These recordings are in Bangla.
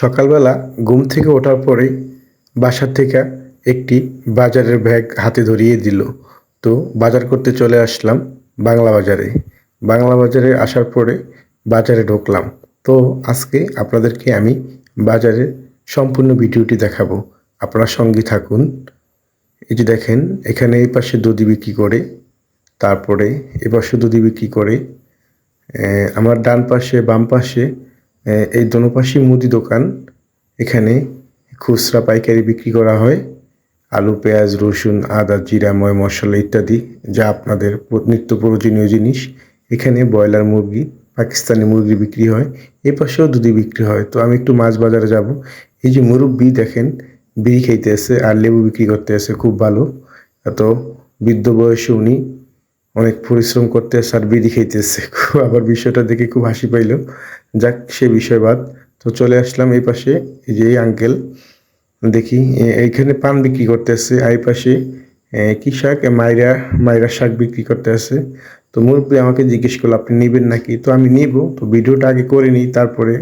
সকালবেলা ঘুম থেকে ওঠার পরেই বাসার থেকে একটি বাজারের ব্যাগ হাতে ধরিয়ে দিল। তো বাজার করতে চলে আসলাম বাংলা বাজারে। বাংলা বাজারে আসার পরে বাজারে ঢুকলাম। তো আজকে আপনাদেরকে আমি বাজারের সম্পূর্ণ ভিডিওটি দেখাবো। আপনারা সঙ্গে থাকুন। এই যে দেখেন, এখানে এই পাশে দধি বিক্রি করে, তারপরে এ পাশে দধি বিক্রি করে আমার ডান পাশে, বাম পাশে এই দোনো পাশেই মুদি দোকান। এখানে খুচরা পাইকারি বিক্রি করা হয়। আলু, পেঁয়াজ, রসুন, আদা, জিরা, ময়, মশলা ইত্যাদি যা আপনাদের নিত্য প্রয়োজনীয় জিনিস। এখানে ব্রয়লার মুরগি, পাকিস্তানি মুরগি বিক্রি হয়। এ পাশেও দুধি বিক্রি হয়। তো আমি একটু মাছ বাজারে যাব। এই যে মুরব্বি দেখেন, বিড়ি খাইতে আসে আর লেবু বিক্রি করতে আসে, খুব ভালো। এত বৃদ্ধ বয়সে উনি অনেক পরিশ্রম করতে আর বিড়ি খাইতেছে। আবার বিষয়টা দেখে খুব হাসি পাইল যাক, সে বিষয় বাদ। তো চলে আসলাম এই পাশে, এই যে এই আঙ্কেল দেখি এইখানে পান বিক্রি করতে আসে আর এই পাশে কি শাক? মাইরা মাইরা শাক বিক্রি করতে আছে তো মুরব্বী আমাকে জিজ্ঞেস করল, আপনি নেবেন নাকি? তো আমি নিব। তো ভিডিওটা আগে করে নিই, তারপরে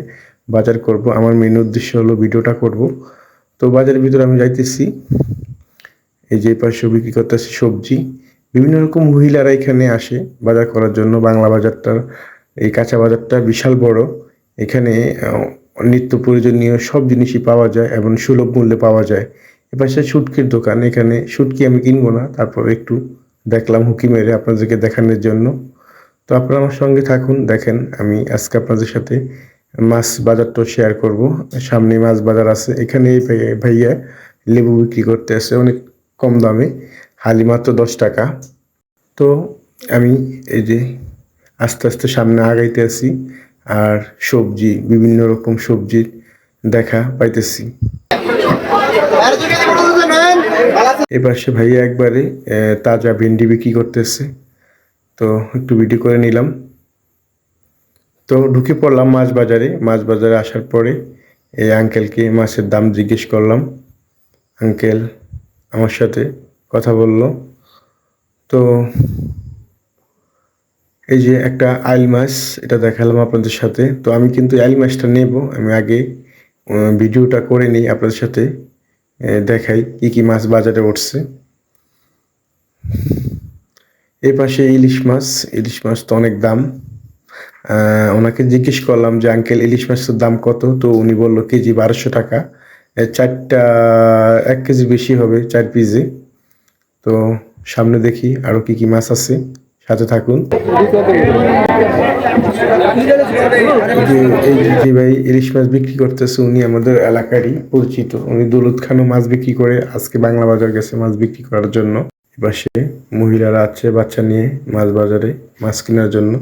বাজার করব। আমার মেন উদ্দেশ্য হলো ভিডিওটা করব। তো বাজারের ভিতরে আমি যাইতেছি। এই যে পাশে বিক্রি করতেছে সবজি। বিভিন্ন রকম মহিলারা এখানে আসে বাজার করার জন্য। বাংলা বাজারটার এই কাঁচা বাজারটা বিশাল বড়। এখানে নিত্য প্রয়োজনীয় সব জিনিসই পাওয়া যায় এবং সুলভ মূল্যে পাওয়া যায়। এপাশে শুটকির দোকান। এখানে শুটকি আমি কিনবো না। তারপর একটু দেখলাম হুকি মেরে আপনাদেরকে দেখানোর জন্য। তো আপনারা আমার সঙ্গে থাকুন। দেখেন, আমি আজকে আপনাদের সাথে মাছ বাজারটা শেয়ার করব। সামনে মাছ বাজার আছে। এখানে ভাইয়া লেবু বিক্রি করতে আসে। অনেক কম দামে। হালি মাত্র দশ টাকা। তো আমি এই যে আস্তে আস্তে সামনে আগাইতে আছি আর সবজি, বিভিন্ন রকম সবজির দেখা পাইতেছি। এপাশে ভাইয়া একবারে তাজা ভেন্ডি বিক্রি করতেছে। তো একটু ভিডিও করে নিলাম। তো ঢুকে পড়লাম মাছ বাজারে। মাছ বাজারে আসার পরে এই আঙ্কেলকে মাছের দাম জিজ্ঞেস করলাম। আঙ্কেল আমার সাথে কথা বলল। তো এই যে একটা আইল মাছ, এটা দেখালাম আপনাদের সাথে। তো আমি কিন্তু আইল মাছটা নেব, আমি আগে ভিডিওটা করে নিই আপনাদের সাথে দেখাই কি কি মাছ বাজারে উঠছে। এই পাশে ইলিশ মাছ ইলিশ মাছ তো অনেক দাম। ওনাকে জিজ্ঞেস করলাম যে, আঙ্কেল, ইলিশ মাছের দাম কত? তো উনি বলল, কেজি বারোশো টাকা। চারটা, এক কেজি বেশি হবে চার পিসে তো সামনে দেখি আরও কি কি মাছ আছে। সাথে থাকুন। এই ভাই ইলিশ মাছ বিক্রি করতেছে, উনি আমাদের এলাকারই পরিচিত। উনি দৌলত খানও মাছ বিক্রি করে আজকে বাংলা বাজার গেছে মাছ বিক্রি করার জন্য। এপাশে মহিলারা আছে বাচ্চা নিয়ে মাছ বাজারে মাছ কেনার জন্য।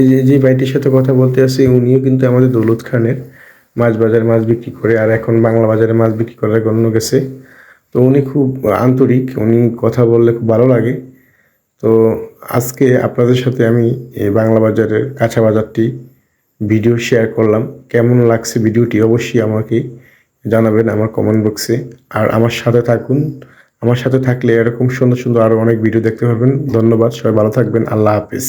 এই যে যে ভাইটির সাথে কথা বলতে আসি, উনিও কিন্তু আমাদের দৌলত খানের মাছ বাজারে মাছ বিক্রি করে, আর এখন বাংলা বাজারে মাছ বিক্রি করার জন্য গেছে। তো উনি খুব আন্তরিক, উনি কথা বললে খুব ভালো লাগে। তো আজকে আপনাদের সাথে আমি এই বাংলা বাজারের কাঁচা বাজারটি ভিডিও শেয়ার করলাম। কেমন লাগছে ভিডিওটি অবশ্যই আমাকে জানাবেন আমার কমেন্ট বক্সে আর আমার সাথে থাকুন, আমার সাথে থাকলে এরকম সুন্দর সুন্দর আরও অনেক ভিডিও দেখতে পারবেন। ধন্যবাদ, সবাই ভালো থাকবেন, আল্লাহ হাফিজ।